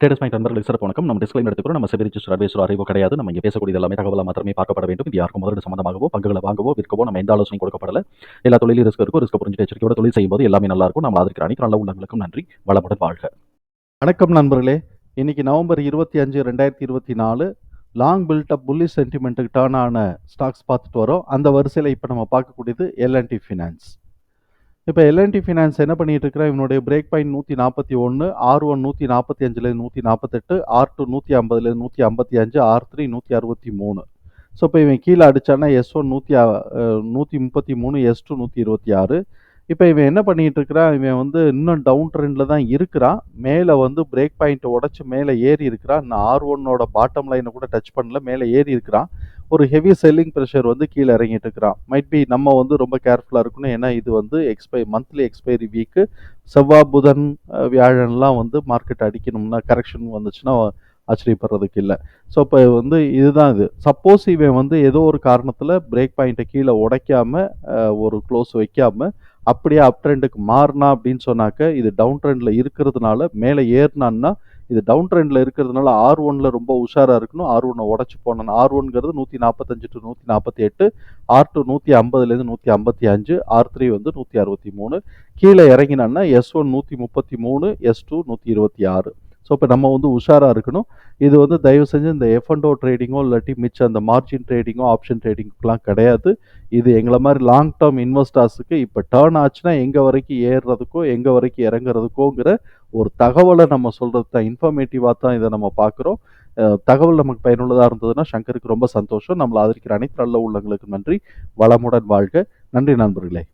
Traders point நண்பர்களுக்கு சிறப்பு வணக்கம். நம்ம டிஸ்கிளைம் எடுத்துக்கிறோம் நம்ம செபி ரிஜிஸ்டர் அட்வைசர் அறிவோ கிடையாது. நம்ம இங்கே பேசக்கூடிய எல்லாமே தகவலாக மாத்திரமே பார்க்கப்பட வேண்டும். இது யாருக்கும் முதலீடு சம்பந்தமாகவோ பங்குகளை வாங்கவோ விற்கவோ நம்ம எந்த ஆலோசனை கொடுக்கப்படல. எல்லா தொழிலும் ரிஸ்க் இருக்கும் ரிஸ்க் புரிஞ்சு எச்சரிக்கையோட தொழில் செய்யும்போது எல்லாமே நல்லா இருக்கும். நம்ம ஆதரிக்கிற அனைத்து நல்ல உள்ளங்களுக்கும் நன்றி. வளமுடன் வாழ்க. வணக்கம் நண்பர்களே. இன்னைக்கு நவம்பர் இருபத்தி அஞ்சு ரெண்டாயிரத்தி இருபத்தி நாலு. லாங் பில்டப் புல்லி சென்டிமெண்ட்டுக்கு டேர்ன் ஆன ஸ்டாக்ஸ் பார்த்துட்டு வரோம். அந்த வரிசையில் இப்போ நம்ம பார்க்கக்கூடியது எல்என்டி ஃபினான்ஸ் இப்போ எல்என்டி ஃபினான்ஸ் என்ன பண்ணிட்டு இருக்கிறா? இவனுடைய பிரேக் பாயிண்ட் நூற்றி நாற்பத்தி ஒன்று ஆர் ஒன் நூற்றி நாற்பத்தி அஞ்சுலேருந்து நூற்றி நாற்பத்தெட்டு ஆர் டூ நூற்றி ஐம்பதுலேருந்து நூற்றி ஐம்பத்தி அஞ்சு ஆர் த்ரீ நூற்றி அறுபத்தி மூணு. ஸோ இப்போ இவன் கீழே அடிச்சானா எஸ் ஒன் நூற்றி நூற்றி முப்பத்தி மூணு எஸ் டூ நூற்றி இருபத்தி ஆறு. இப்போ இவன் என்ன பண்ணிட்டு இருக்கிறான் இவன் வந்து இன்னும் டவுன் ட்ரெண்டில் தான் இருக்கிறான் மேலே வந்து பிரேக் பாயிண்ட்டை உடச்சி மேலே ஏறி இருக்கிறான் நான் ஆர் ஒன்னோட பாட்டம் லைனை கூட டச் பண்ணல. மேலே ஏறி இருக்கிறான். ஒரு ஹெவி செல்லிங் ப்ரெஷர் வந்து கீழே இறங்கிட்டு இருக்கிறான் மைட் பி நம்ம வந்து ரொம்ப கேர்ஃபுல்லாக இருக்கணும். ஏன்னா இது வந்து எக்ஸ்பை மந்த்லி எக்ஸ்பைரி வீக்கு செவ்வாய் புதன் வியாழன்லாம் வந்து மார்க்கெட் அடிக்கணும்னா கரெக்ஷன் வந்துச்சுன்னா ஆச்சரியப்படுறதுக்கு இல்லை. ஸோ இப்போ வந்து இதுதான் இது. சப்போஸ் இவன் வந்து ஏதோ ஒரு காரணத்தில் பிரேக் பாயிண்ட்டை கீழே உடைக்காம ஒரு க்ளோஸ் வைக்காம அப்படியே அப் ட்ரெண்டுக்கு மாறினா அப்படின்னு சொன்னாக்க இது டவுன் ட்ரெண்டில் இருக்கிறதுனால மேலே ஏறினான்னா இது டவுன் ட்ரெண்டில் இருக்கிறதுனால ஆர் ஒனில் ரொம்ப உஷாராக இருக்கணும். ஆர் ஒன்னை உடச்சி போனோம் ஆர் ஒன்ங்கிறது நூற்றி நாற்பத்தஞ்சு டு நூற்றி நாற்பத்தி எட்டு ஆர் டூ நூற்றி ஐம்பதுலேருந்து நூற்றி ஐம்பத்தி அஞ்சு ஆர் த்ரீ வந்து நூற்றி அறுபத்தி மூணு. கீழே இறங்கினான்னா எஸ் ஒன் நூற்றி முப்பத்தி மூணு எஸ் டூ நூற்றி இருபத்தி ஆறு. ஸோ இப்போ நம்ம வந்து உஷாராக இருக்கணும். இது வந்து தயவு செஞ்சு இந்த எஃப் அண்ட் ஓ ட்ரேடிங்கோ இல்லாட்டி மிச்சம் அந்த மார்ஜின் ட்ரேடிங்கோ ஆப்ஷன் ட்ரேடிங்க்குலாம் கிடையாது. இது எங்களை மாதிரி லாங் டேர்ம் இன்வெஸ்டர்ஸுக்கு இப்போ டேர்ன் ஆச்சுன்னா எங்கே வரைக்கும் ஏறுறதுக்கோ எங்கே வரைக்கும் இறங்குறதுக்கோங்கிற ஒரு தகவலை நம்ம சொல்கிறது தான். இன்ஃபர்மேட்டிவாக தான் இதை நம்ம பார்க்குறோம். தகவல் நமக்கு பயனுள்ளதாக இருந்ததுன்னா சங்கருக்கு ரொம்ப சந்தோஷம். நம்மளை ஆதரிக்கிற அனைத்து நல்ல உள்ளங்களுக்கு நன்றி. வளமுடன் வாழ்க. நன்றி நண்பர்களே.